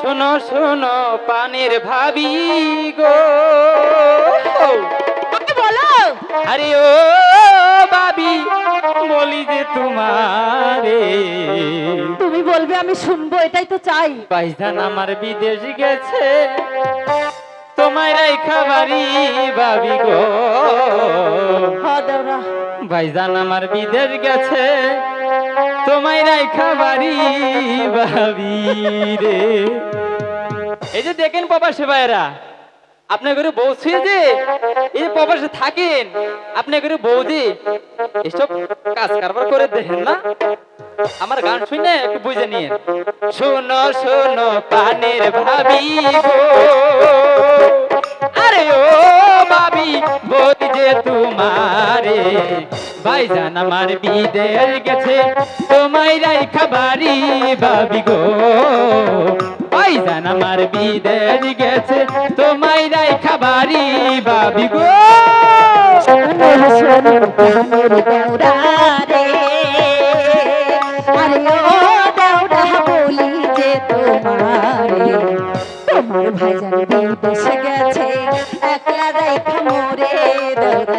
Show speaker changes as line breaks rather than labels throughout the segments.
শোনো শোনো পানের ভাবি গো।
বলো।
আরে ও ভাবি বলি যে তোমারে।
তুমি বলবে আমি শুনব এটাই তো চাই।
পাইজান আমার বিদেশ গেছে তোমায় রাইখা বাড়ি ভাবি গো। ভাইজান আমার বিদেশ গেছে তোমায় রাইখা বাড়ি ভাবি রে। এই যে দেখেন প্রবাসী ভাইয়েরা, আপনার ঘরে বউ শুয়ে যে, এই প্রবাসে থাকেন, আপনার ঘরে বৌদি, এসব কাজ কারবার করে দেখেন না? আমার গান শুনে একটু বুঝে নিয়ে। শোনো শোনো, পানের ভাবি আরে ও ভাবি বলি যে তোমারে। ভাইজান আমার বিদের গেছে, তোমায় রাই বাড়ি ভাবি গো। ভাইজান আমার বিদের গেছে, তোমায় রাই বাড়ি ভাবি গো।
ভাইজান বিদেশে গেছে, একলা রাইখা মোরে দেওরা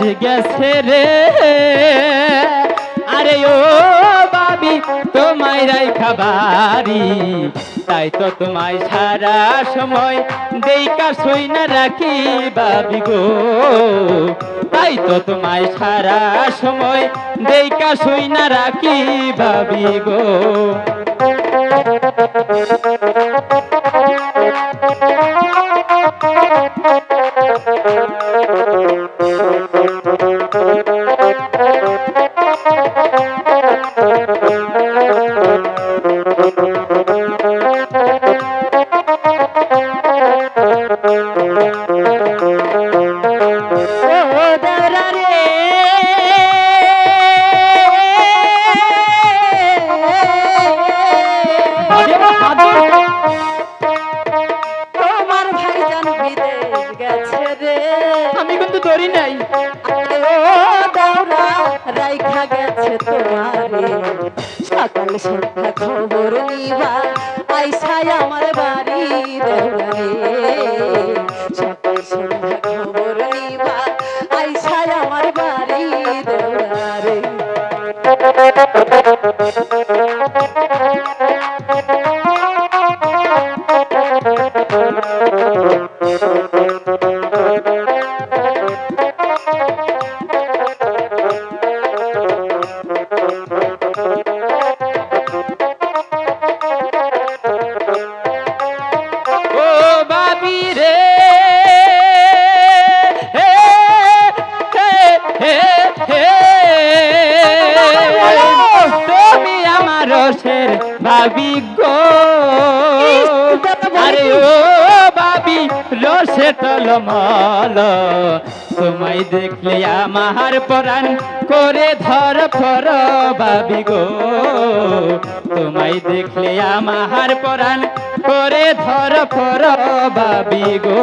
বিদেশ গেছে রে।
আরে ও বাবি, তোমায় রাই খাবারি। তাই তো তোমায় সারা সময় দেইকা সই না রাখি বাবি গো। তাই তো তোমায় সারা সময় দেইকা সই না রাখি বাবি গো।
Uh-huh. গেছে তোমারে। সকাল সন্ধ্যা খবর নিবা পয়সায় আমার বাড়ি দেওরা রে সকাল সন্ধ্যা খবর নিবা পয়সায় আমার বাড়ি দেওরা
রসের ভাবি গো। আরে ও বাবি রসে টলমল। তোমায় দেখলে আমার পরাণ করে ধর ফর বাবি গো। তোমায় দেখলে আমার পরাণ করে ধর ফর বাবি গো।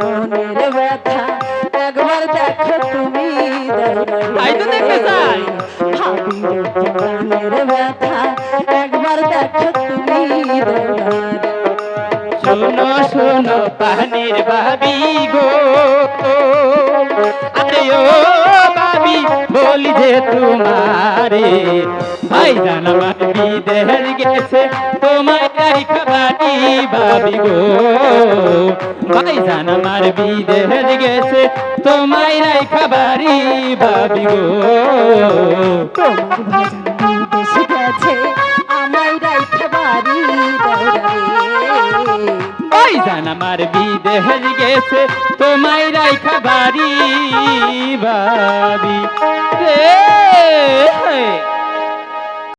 মনের ব্যথা একবার দেখো তুমি মনের ব্যথা একবার দেখো তুমি
শোনো শোনো পানির বাবি গো। আরে ও বাবি বলি যে তোমারে। ভাই জান আমার বিদেহের গেছে, তোমায় রাইখা বাড়ি বাবি গো। ভাই জান আমার বিদেহের গেছে, তোমায় রাইখা বাড়ি বাবি গো।
তোমার বিদেশে গেছে
জান আমার বিদেহ গেছে তোমায় রাইখা বাড়ি বাবি রে!